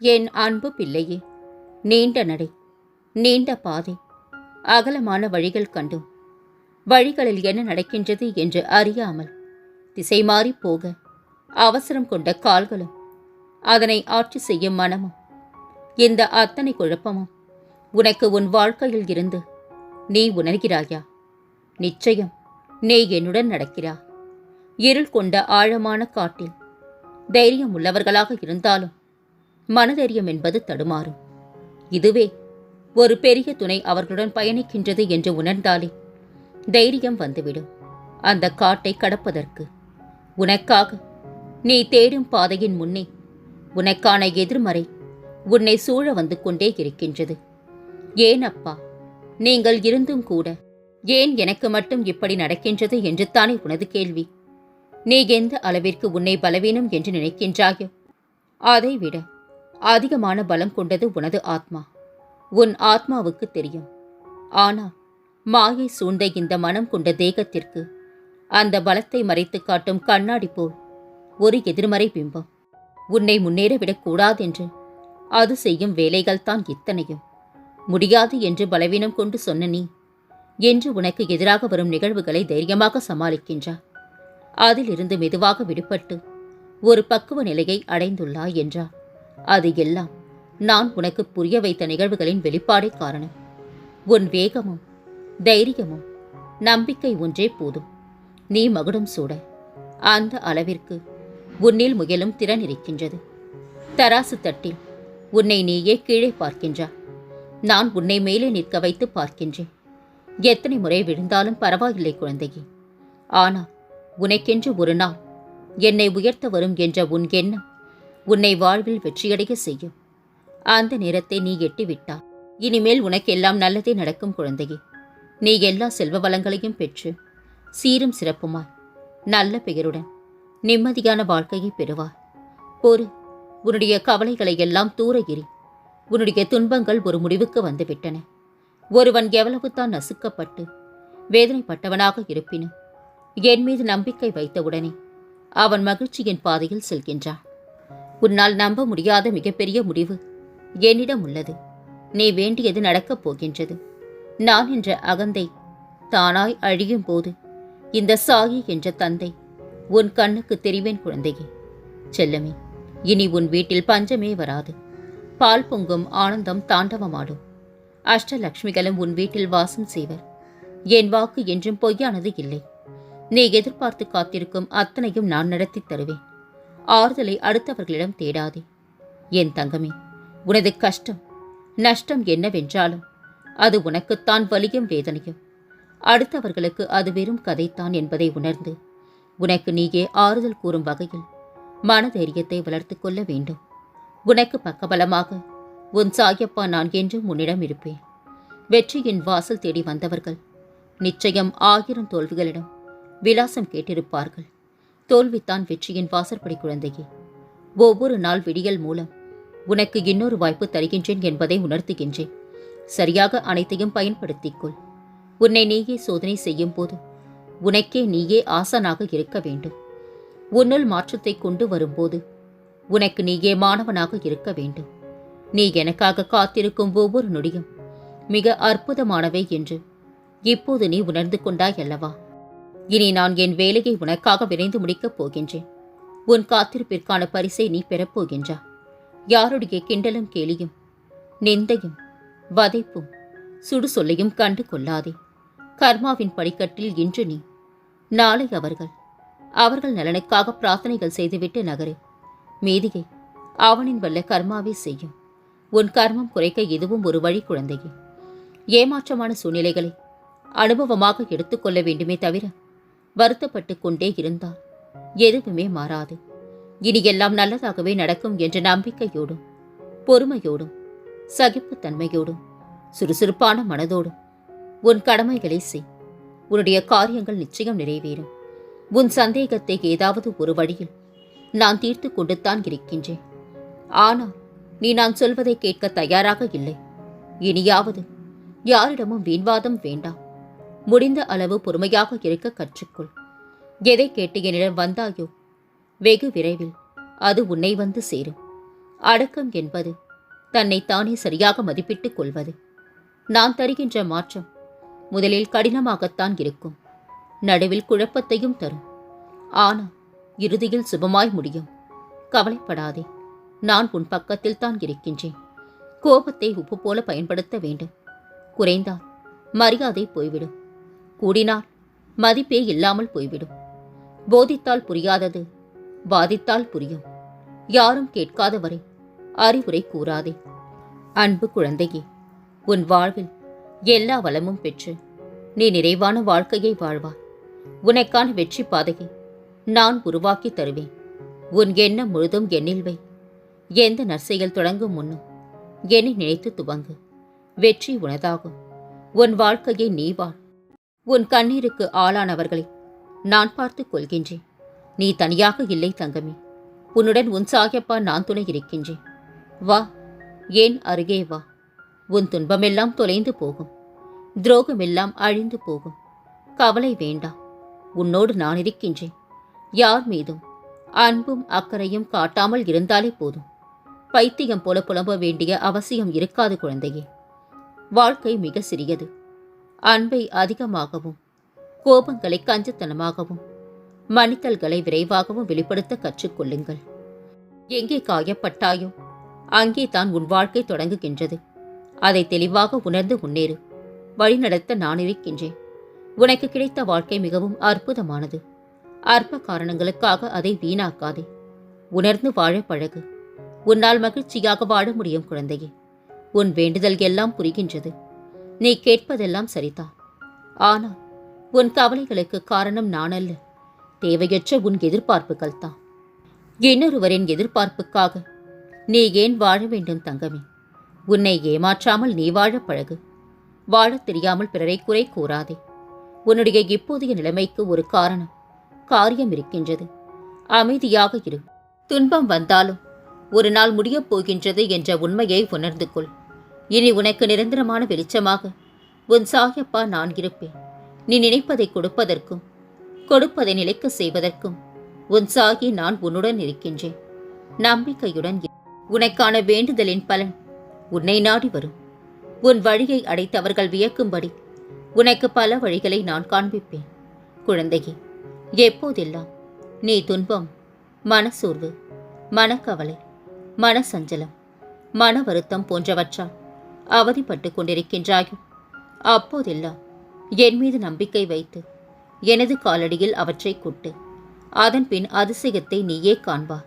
என் அன்பு பிள்ளையே நீண்ட நடை நீண்ட பாதை அகலமான வழிகள் கண்டும். வழிகளில் என்ன நடக்கின்றது என்று அறியாமல் திசை மாறி போக அவசரம் கொண்ட கால்களும் அதனை ஆட்சி செய்யும் மனமும் இந்த அத்தனை குழப்பமும் உனக்கு உன் வாழ்க்கையில் இருந்து நீ உணர்கிறாயா? நிச்சயம் நீ என்னுடன் நடக்கிறாய் இருள் கொண்ட ஆழமான காட்டில் தைரியம் உள்ளவர்களாக இருந்தாலும் மனதைரியம் என்பது தடுமாறும். இதுவே ஒரு பெரிய துணை அவர்களுடன் பயணிக்கின்றது என்று உணர்ந்தாலே தைரியம் வந்துவிடும். அந்த காட்டை கடப்பதற்கு உனக்காக நீ தேடும் பாதையின் முன்னே உனக்கான எதிர்மறை உன்னை சூழ வந்து கொண்டே இருக்கின்றது. ஏன் அப்பா? நீங்கள் இருந்தும் கூட ஏன் எனக்கு மட்டும் இப்படி நடக்கின்றது என்று தானே உனது கேள்வி. நீ எந்த அளவிற்கு உன்னை பலவீனம் என்று நினைக்கின்றாயோ அதைவிட அதிகமான பலம் கொண்டது உனது ஆத்மா. உன் ஆத்மாவுக்கு தெரியும். ஆனால் மாயை சூழ்ந்த இந்த மனம் கொண்ட தேகத்திற்கு அந்த பலத்தை மறைத்து காட்டும் கண்ணாடி போல் ஒரு எதிர்மறை பிம்பம். உன்னை முன்னேற விடக்கூடாதென்று அது செய்யும் வேலைகள் தான் இத்தனையும். முடியாது என்று பலவீனம் கொண்டு சொன்ன நீ என்று உனக்கு எதிராக வரும் நிகழ்வுகளை தைரியமாக சமாளிக்கின்றார் அதிலிருந்து மெதுவாக விடுபட்டு ஒரு பக்குவ நிலையை அடைந்துள்ளாய் என்றார் அது எல்லாம் நான் உனக்கு புரிய வைத்த நிகழ்வுகளின் வெளிப்பாடே காரணம். உன் வேகமும் தைரியமும் நம்பிக்கை ஒன்றே போதும். நீ மகுடம் சூட அந்த அளவிற்கு உன்னில் முயலும் திறன் இருக்கின்றது. தராசு தட்டில் உன்னை நீயே கீழே பார்க்கின்றாய் நான் உன்னை மேலே நிற்க வைத்து பார்க்கின்றேன். எத்தனை முறை விழுந்தாலும் பரவாயில்லை குழந்தையே. ஆனால் உனக்கென்று ஒரு நாள் என்னை உயர்த்த வரும் என்ற உன் எண்ணம் உன்னை வாழ்வில் வெற்றியடைய செய்யும். அந்த நேரத்தை நீ எட்டிவிட்டா. இனிமேல் உனக்கெல்லாம் நல்லதே நடக்கும் குழந்தையே. நீ எல்லா செல்வ வளங்களையும் பெற்று சீரும் சிறப்புமாய் நல்ல பெயருடன் நிம்மதியான வாழ்க்கையை பெறுவாய். பொறு உன்னுடைய கவலைகளை எல்லாம் தூர எறி உன்னுடைய துன்பங்கள் ஒரு முடிவுக்கு வந்துவிட்டன. ஒருவன் எவ்வளவு தான் நசுக்கப்பட்டு வேதனைப்பட்டவனாக இருப்பினும் என் மீது நம்பிக்கை வைத்தவுடனே அவன் மகிழ்ச்சியின் பாதையில் செல்கின்றான். உன்னால் நம்ப முடியாத மிகப்பெரிய முடிவு என்னிடம் உள்ளது. நீ வேண்டியது நடக்கப் போகின்றது. நான் என்ற அகந்தை தானாய் அழியும் போது இந்த சாயி என்ற தந்தை உன் கண்ணுக்கு தெரிவேன் குழந்தையே. செல்லமே இனி உன் வீட்டில் பஞ்சமே வராது. பால் பொங்கும் ஆனந்தம் தாண்டவமாடும். அஷ்டலக்ஷ்மிகளும் உன் வீட்டில் வாசம் செய்வர். என் வாக்கு என்றும் பொய்யானது இல்லை. நீ எதிர்பார்த்து காத்திருக்கும் அத்தனையும் நான் நடத்தித் தருவேன். ஆறுதலை அடுத்தவர்களிடம் தேடாதே. என் தங்கமே உனது கஷ்டம் நஷ்டம் என்னவென்றாலும் அது உனக்குத்தான் வலியும் வேதனையும். அடுத்தவர்களுக்கு அது வெறும் கதைத்தான் என்பதை உணர்ந்து உனக்கு நீயே ஆறுதல் கூறும் வகையில் மனதைரியத்தை வளர்த்துக் கொள்ள வேண்டும். உனக்கு பக்கபலமாக உன் சாயப்பா நான் என்றும் உன்னிடம் இருப்பேன். வெற்றியின் வாசல் தேடி வந்தவர்கள் நிச்சயம் ஆயிரம் தோல்விகளிடம் விலாசம் கேட்டிருப்பார்கள். தோல்வித்தான் வெற்றியின் வாசற்படி குழந்தையே. ஒவ்வொரு நாள் விடியல் மூலம் உனக்கு இன்னொரு வாய்ப்பு தருகின்றேன் என்பதை உணர்த்துகின்றேன். சரியாக அனைத்தையும் பயன்படுத்திக்கொள். உன்னை நீயே சோதனை செய்யும் போது உனக்கே நீயே ஆசனாக இருக்க வேண்டும். உன்னுள் மாற்றத்தை கொண்டு வரும்போது உனக்கு நீயே மாணவனாக இருக்க வேண்டும். நீ எனக்காக காத்திருக்கும் ஒவ்வொரு நொடியும் மிக அற்புதமானவை என்று இப்போது நீ உணர்ந்து கொண்டாய் அல்லவா இனி நான் என் வேலையை உனக்காக விரைந்து முடிக்கப் போகின்றேன். உன் காத்திருப்பிற்கான பரிசை நீ பெறப்போகின்றா யாருடைய கிண்டலும் கேலியும் நிந்தையும் வதைப்பும் சுடு சொல்லையும் கண்டு கொள்ளாதே. கர்மாவின் படிக்கட்டில் இன்று நீ நாளை அவர்கள். அவர்கள் நலனுக்காக பிரார்த்தனைகள் செய்துவிட்டு நகரு. மீதியை அவனின் வல்ல கர்மாவே செய்யும். உன் கர்மம் குறைக்க இதுவும் ஒரு வழி குழந்தையே. ஏமாற்றமான சூழ்நிலைகளை அனுபவமாக எடுத்துக்கொள்ள வேண்டுமே தவிர வருத்தப்பட்டு கொண்டே இருந்தால் எதுவுமே மாறாது. இனி எல்லாம் நல்லதாகவே நடக்கும் என்ற நம்பிக்கையோடும் பொறுமையோடும் சகிப்புத்தன்மையோடும் சுறுசுறுப்பான மனதோடும் உன் கடமைகளை செய். உன்னுடைய காரியங்கள் நிச்சயம் நிறைவேறும். உன் சந்தேகத்தை ஏதாவது ஒரு வழியில் நான் தீர்த்து கொண்டுத்தான் இருக்கின்றேன். ஆனால் நீ நான் சொல்வதை கேட்க தயாராக இல்லை. இனியாவது யாரிடமும் வீண்வாதம் வேண்டாம். முடிந்த அளவு பொறுமையாக இருக்க கற்றுக்கொள். எதை கேட்டு என்னிடம் வந்தாயோ? வெகு விரைவில் அது உன்னை வந்து சேரும். அடக்கம் என்பது தன்னை தானே சரியாக மதிப்பிட்டுக் கொள்வது. நான் தருகின்ற மாற்றம் முதலில் கடினமாகத்தான் இருக்கும். நடுவில் குழப்பத்தையும் தரும். ஆனால் இறுதியில் சுபமாய் முடியும். கவலைப்படாதே நான் உன் பக்கத்தில் தான் இருக்கின்றேன். கோபத்தை உப்பு போல பயன்படுத்த வேண்டும். குறைந்தால் மரியாதை போய்விடும். கூடினால் மதிப்பே இல்லாமல் போய்விடும். போதித்தால் புரியாதது பாதித்தால் புரியும். யாரும் கேட்காத வரை அறிவுரை கூறாதே. அன்பு குழந்தையே உன் வாழ்வில் எல்லா வளமும் பெற்று நீ நிறைவான வாழ்க்கையை வாழ்வாய். உனக்கான வெற்றி பாதையை நான் உருவாக்கி தருவேன். உன் எண்ணம் முழுதும் எண்ணில் வை. எந்த நற்செயல் தொடங்கும் முன்னும் என்னை நினைத்து துவங்கு. வெற்றி உனதாகும். உன் வாழ்க்கையை நீ வாழ். உன் கண்ணீருக்கு ஆளானவர்களை நான் பார்த்துக் கொள்கின்றேன். நீ தனியாக இல்லை தங்கமே. உன்னுடன் உன் சாயப்பா நான் துணை இருக்கின்றேன். வா ஏன் அருகே வா. உன் துன்பமெல்லாம் தொலைந்து போகும். துரோகமெல்லாம் அழிந்து போகும். கவலை வேண்டாம். உன்னோடு நான் இருக்கின்றேன். யார் மீதும் அன்பும் அக்கறையும் காட்டாமல் இருந்தாலே போதும். பைத்தியம் போல புலம்ப வேண்டிய அவசியம் இருக்காது குழந்தையே. வாழ்க்கை மிக சிறியது. அன்பை அதிகமாகவும் கோபங்களை கஞ்சத்தனமாகவும் மன்னித்தல்களை விரைவாகவும் வெளிப்படுத்த கற்றுக்கொள்ளுங்கள். எங்கே காயப்பட்டாயோ அங்கே தான் உன் வாழ்க்கை தொடங்குகின்றது. அதை தெளிவாக உணர்ந்து முன்னேறு. வழிநடத்த நான் இருக்கின்றேன். உனக்கு கிடைத்த வாழ்க்கை மிகவும் அற்புதமானது. அற்ப காரணங்களுக்காக அதை வீணாக்காதே. உணர்ந்து வாழ பழகு. உன்னால் மகிழ்ச்சியாக வாழ முடியும் குழந்தையே. உன் வேண்டுதல் எல்லாம் புரிகின்றது. நீ கேட்பதெல்லாம் சரிதான் ஆனால் உன் கவலைகளுக்கு காரணம் நான் அல்ல தேவையற்ற உன் எதிர்பார்ப்புகள் தான். இன்னொருவரின் எதிர்பார்ப்புக்காக நீ ஏன் வாழ வேண்டும் தங்கமே? உன்னை ஏமாற்றாமல் நீ வாழ பழகு. வாழத் தெரியாமல் பிறரை குறை கூறாதே. உன்னுடைய இப்போதைய நிலைமைக்கு ஒரு காரணம் காரியம் இருக்கின்றது. அமைதியாக இரு. துன்பம் வந்தாலும் ஒரு நாள் முடியப் போகின்றது என்ற உண்மையை உணர்ந்து கொள். இனி உனக்கு நிரந்தரமான வெளிச்சமாக. உன் சாயப்பா நான் இருப்பேன். நீ நினைப்பதை கொடுப்பதற்கும் கொடுப்பதை நிலைக்க செய்வதற்கும் உன் சாகி நான் உன்னுடன் இருக்கின்றேன். நம்பிக்கையுடன் உனக்கான வேண்டுதலின் பலன் உன்னை நாடி வரும். உன் வழியை அடைத்தவர்கள் வியக்கும்படி உனக்கு பல வழிகளை நான் காண்பிப்பேன். குழந்தையே எப்போதெல்லாம் நீ துன்பம் மனசோர்வு மனக்கவலை மனசஞ்சலம் மன வருத்தம் போன்றவற்றால் அவதிப்பட்டு கொண்டிருக்கின்றாயோ? அப்போதெல்லாம் என் மீது நம்பிக்கை வைத்து எனது காலடியில் அவற்றை கொட்டு. அதன் பின் அதிசயத்தை நீயே காண்பார்.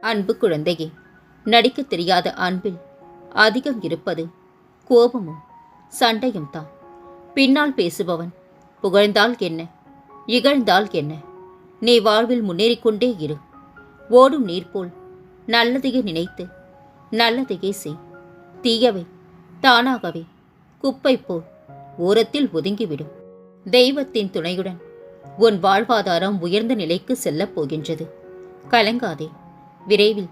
அன்பு குழந்தையே நடிக்கத் தெரியாத அன்பில் அதிகம் இருப்பது கோபமும் சண்டையும் தான். பின்னால் பேசுபவன் புகழ்ந்தால் என்ன? இகழ்ந்தால் என்ன? நீ வாழ்வில் முன்னேறிக்கொண்டே இரு. ஓடும் நீர் போல் நல்லதையே நினைத்து நல்லதையே செய். தீயவை தானாகவே குப்பை போல் ஓரத்தில் ஒதுங்கிவிடும். தெய்வத்தின் துணையுடன் உன் வாழ்வாதாரம் உயர்ந்த நிலைக்கு செல்லப் போகின்றது. கலங்காதே. விரைவில்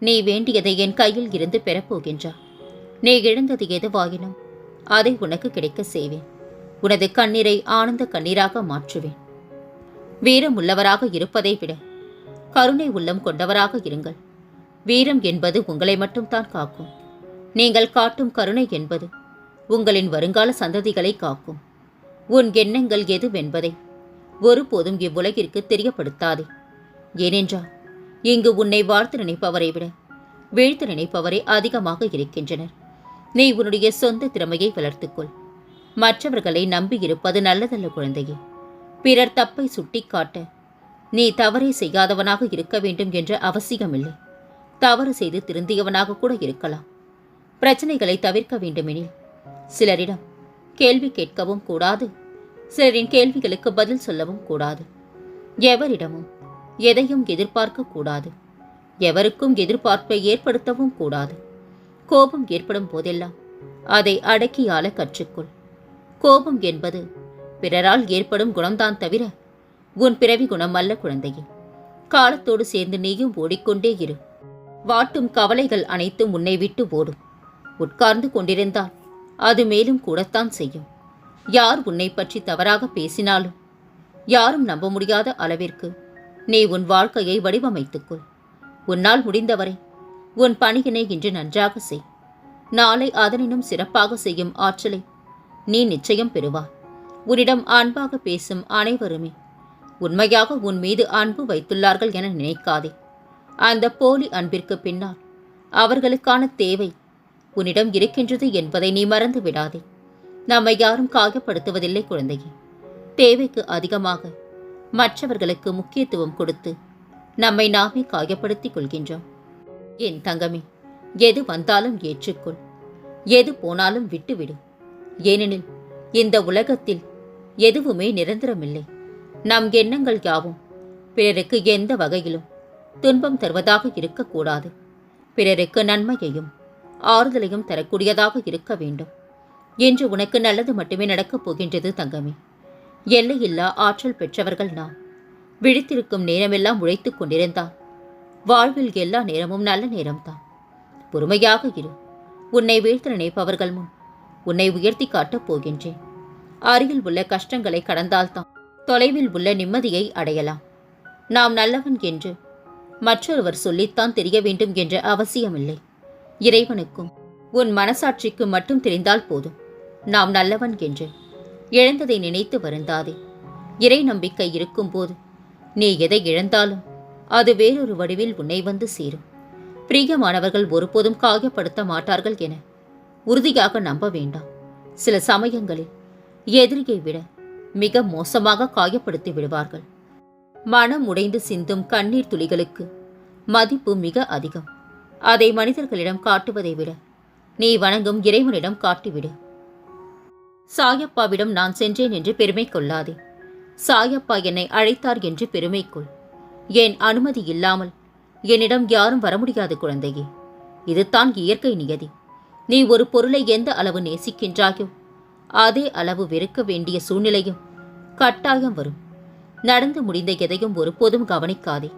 நீ வேண்டியதை என் கையில் இருந்து பெறப்போகின்றா நீ இழந்தது எதுவாயினும் அதை உனக்கு கிடைக்க செய்வேன். உனது கண்ணீரை ஆனந்த கண்ணீராக மாற்றுவேன். வீரம் உள்ளவராக இருப்பதை விட கருணை உள்ளம் கொண்டவராக இருங்கள். வீரம் என்பது உங்களை மட்டும்தான் காக்கும். நீங்கள் காட்டும் கருணை என்பது உங்களின் வருங்கால சந்ததிகளை காக்கும். உன் எண்ணங்கள் எதுவென்பதை ஒருபோதும் இவ்வுலகிற்கு தெரியப்படுத்தாதே. ஏனென்றால் இங்கு உன்னை வாழ்த்து நினைப்பவரை விட வீழ்த்து நினைப்பவரே அதிகமாக இருக்கின்றனர். நீ உன்னுடைய சொந்த திறமையை வளர்த்துக்கொள். மற்றவர்களை நம்பியிருப்பது நல்லதல்ல குழந்தையே. பிறர் தப்பை சுட்டிக்காட்ட நீ தவறை செய்யாதவனாக இருக்க வேண்டும் என்ற அவசியமில்லை. தவறு செய்து திருந்தியவனாக கூட இருக்கலாம். பிரச்சனைகளை தவிர்க்க வேண்டுமெனில் சிலரிடம் கேள்வி கேட்கவும் கூடாது. சிலரின் கேள்விகளுக்கு பதில் சொல்லவும் கூடாது. எவரிடமும் எதையும் எதிர்பார்க்க கூடாது. எவருக்கும் எதிர்பார்ப்பை ஏற்படுத்தவும் கூடாது. கோபம் ஏற்படும் போதெல்லாம் அதை அடக்கியாள கற்றுக்கொள். கோபம் என்பது பிறரால் ஏற்படும் குணம்தான் தவிர உன் பிறவி குணம் அல்ல குழந்தையே. காலத்தோடு சேர்ந்து நீயும் ஓடிக்கொண்டே இரு. வாட்டும் கவலைகள் அனைத்தும் உன்னை விட்டு ஓடும். உட்கார்ந்து கொண்டிருந்தால் அது மேலும் கூடத்தான் செய்யும். யார் உன்னை பற்றி தவறாக பேசினாலும் யாரும் நம்ப முடியாத அளவிற்கு நீ உன் வாழ்க்கையை வடிவமைத்துக்கொள். உன்னால் முடிந்தவரை உன் பணியினை இன்று நன்றாக செய். நாளை அதனினும் சிறப்பாக செய்யும் ஆற்றலை நீ நிச்சயம் பெறுவாய் உன்னிடம் அன்பாக பேசும் அனைவருமே உண்மையாக உன் மீது அன்பு வைத்துள்ளார்கள் என நினைக்காதே. அந்த போலி அன்பிற்கு பின்னால் அவர்களுக்கான தேவை உன்னிடம் இருக்கின்றது என்பதை நீ மறந்து விடாதே. நம்மை யாரும் காயப்படுத்துவதில்லை குழந்தையே. தேவைக்கு அதிகமாக மற்றவர்களுக்கு முக்கியத்துவம் கொடுத்து நம்மை நாமே காயப்படுத்திக் கொள்கின்றோம். என் தங்கமே எது வந்தாலும் ஏற்றுக்கொள். எது போனாலும் விட்டுவிடு. ஏனெனில் இந்த உலகத்தில் எதுவுமே நிரந்தரமில்லை. நம் எண்ணங்கள் யாவும் பிறருக்கு எந்த வகையிலும் துன்பம் தருவதாக இருக்கக்கூடாது. பிறருக்கு நன்மையையும் ஆறுதலையும் தரக்கூடியதாக இருக்க வேண்டும். என்று உனக்கு நல்லது மட்டுமே நடக்கப் போகின்றது தங்கமே. எல்லையில்லா ஆற்றல் பெற்றவர்கள் நாம். விழித்திருக்கும் நேரமெல்லாம் உழைத்துக் கொண்டிருந்தான் வாழ்வில் எல்லா நேரமும் நல்ல நேரம்தான். பொறுமையாக இரு. உன்னை வீழ்த்த நினைப்பவர்கள் முன் உன்னை உயர்த்தி காட்டப் போகின்றேன். அருகில் உள்ள கஷ்டங்களை கடந்தால்தான் தொலைவில் உள்ள நிம்மதியை அடையலாம். நாம் நல்லவன் என்று மற்றொருவர் சொல்லித்தான் தெரிய வேண்டும் என்ற அவசியமில்லை. இறைவனுக்கும் உன் மனசாட்சிக்கு மட்டும் தெரிந்தால் போதும். நாம் நல்லவன் என்று இழந்ததை நினைத்து வருந்தாதே. இறை நம்பிக்கை இருக்கும்போது நீ எதை இழந்தாலும் அது வேறொரு வடிவில் உன்னை வந்து சேரும். பிரியமானவர்கள் ஒருபோதும் காயப்படுத்த மாட்டார்கள் என உறுதியாக நம்ப வேண்டாம். சில சமயங்களில் எதிரியை விட மிக மோசமாக காயப்படுத்தி விடுவார்கள். மனம் உடைந்து சிந்தும் கண்ணீர் துளிகளுக்கு மதிப்பு மிக அதிகம். அதை மனிதர்களிடம் காட்டுவதை விட நீ வணங்கும் இறைவனிடம் காட்டிவிடு. சாயப்பாவிடம் நான் சென்றேன் என்று பெருமை கொள்ளாதே. சாயப்பா என்னை அழைத்தார் என்று பெருமை கொள் என் அனுமதி இல்லாமல் என்னிடம் யாரும் வர முடியாது குழந்தையே. இதுதான் இயற்கை நியதி. நீ ஒரு பொருளை எந்த அளவு நேசிக்கின்றாயோ அதே அளவு வெறுக்க வேண்டிய சூழ்நிலையும் கட்டாயம் வரும். நடந்து முடிந்த எதையும் ஒருபோதும் கவனிக்காதே.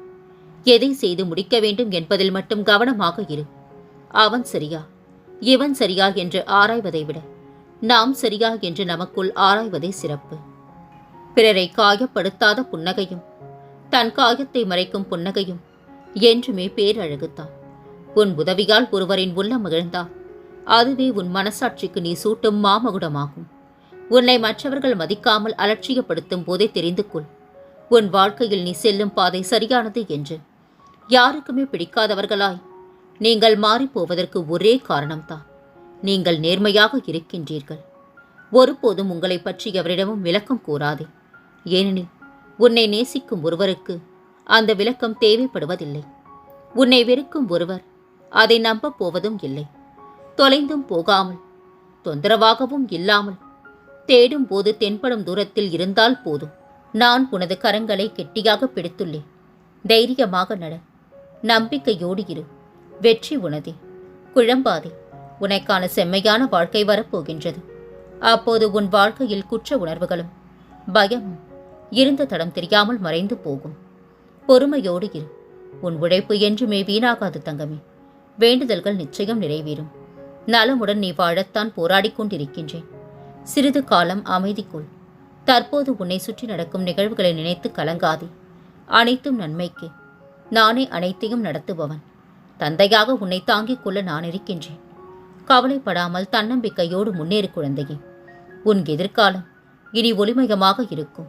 எதை செய்து முடிக்க வேண்டும் என்பதில் மட்டும் கவனமாக இரு. அவன் சரியா? இவன் சரியா என்று ஆராய்வதை விட நாம் சரியா என்று நமக்குள் ஆராய்வதே சிறப்பு. பிறரை காயப்படுத்தாத புன்னகையும் தன் காயத்தை மறைக்கும் புன்னகையும் என்றுமே பேரழகுத்தான். உன் உதவியால் ஒருவரின் உள்ளம் மகிழ்ந்தால் அதுவே உன் மனசாட்சிக்கு நீ சூட்டும் மாமகுடமாகும். உன்னை மற்றவர்கள் மதிக்காமல் அலட்சியப்படுத்தும் போதே தெரிந்து கொள். உன் வாழ்க்கையில் நீ செல்லும் பாதை சரியானது என்று. யாருக்குமே பிடிக்காதவர்களாய். நீங்கள் மாறிப்போவதற்கு ஒரே காரணம்தான். நீங்கள் நேர்மையாக இருக்கின்றீர்கள். ஒருபோதும் உங்களை பற்றி எவரிடமும் விளக்கம் கூறாதே. ஏனெனில் உன்னை நேசிக்கும் ஒருவருக்கு அந்த விளக்கம் தேவைப்படுவதில்லை. உன்னை வெறுக்கும் ஒருவர் அதை நம்பப் போவதும் இல்லை. தொலைந்தும் போகாமல் தொந்தரவாகவும் இல்லாமல் தேடும் போது தென்படும் தூரத்தில் இருந்தால் போதும். நான் உனது கரங்களை கெட்டியாக பிடித்துள்ளேன். தைரியமாக நட. நம்பிக்கையோடு இரு. வெற்றி உனதே. குழம்பாதே. உனக்கான செம்மையான வாழ்க்கை வரப்போகின்றது. அப்போது உன் வாழ்க்கையில் குற்ற உணர்வுகளும் பயமும் இருந்த தடம் தெரியாமல் மறைந்து போகும். பொறுமையோடு இரு. உன் உழைப்பு என்றுமே வீணாகாது தங்கமே. வேண்டுதல்கள் நிச்சயம் நிறைவேறும். நலமுடன் நீ வாழத்தான் போராடி கொண்டிருக்கின்றேன். சிறிது காலம் அமைதிக்குள். தற்போது உன்னை சுற்றி நடக்கும் நிகழ்வுகளை நினைத்து கலங்காதே. அனைத்தும் நன்மைக்கு. நானே அனைத்தையும் நடத்துபவன். தந்தையாக உன்னை தாங்கிக் கொள்ள நான் இருக்கின்றேன். கவலைப்படாமல் தன்னம்பிக்கையோடு முன்னேறு குழந்தையே. உன் எதிர்காலம் இனி ஒளிமயமாக இருக்கும்.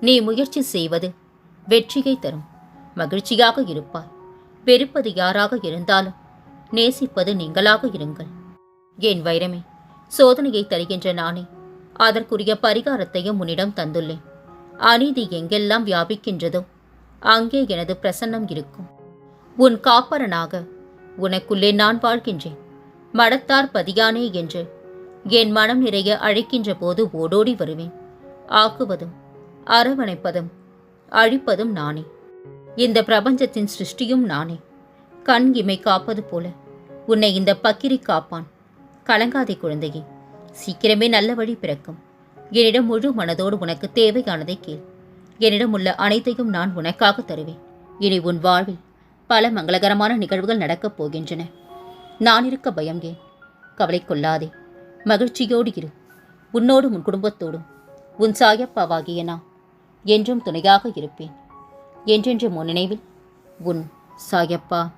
நீ முயற்சி செய்வது வெற்றியை தரும். மகிழ்ச்சியாக இருப்பாய். வெறுப்பது யாராக இருந்தாலும் நேசிப்பது நீங்களாக இருங்கள். என் வைரமே சோதனையை தருகின்ற நானே அதற்குரிய பரிகாரத்தையும் உன்னிடம் தந்துள்ளேன். அநீதி எங்கெல்லாம் வியாபிக்கின்றதோ அங்கே எனது பிரசன்னம் இருக்கும். உன் காப்பரனாக உனக்குள்ளே நான் வாழ்கின்றேன். மடத்தார் பதியானே என்று என் மனம் நிறைய அழைக்கின்ற போது ஓடோடி வருவேன். ஆக்குவதும் அரவணைப்பதும் அழிப்பதும் நானே. இந்த பிரபஞ்சத்தின் சிருஷ்டியும் நானே. கண் இமை காப்பது போல உன்னை இந்த பக்கிரி காப்பான். கலங்காதே குழந்தையே சீக்கிரமே நல்ல வழி பிறக்கும். என்னிடம் முழு மனதோடு உனக்கு தேவையானதை கேள். என்னிடம் உள்ள அனைத்தையும் நான் உனக்காக தருவேன். இனி உன் வாழ்வில் பல மங்களகரமான நிகழ்வுகள் நடக்கப் போகின்றன. நான் இருக்க பயம் ஏன்? கவலை கொள்ளாதே. மகிழ்ச்சியோடு இரு. உன்னோடும் உன் குடும்பத்தோடும். உன் சாயப்பாவாகிய நான் என்றும் துணையாக இருப்பேன். என்றென்று முன் நினைவில் உன் சாயப்பா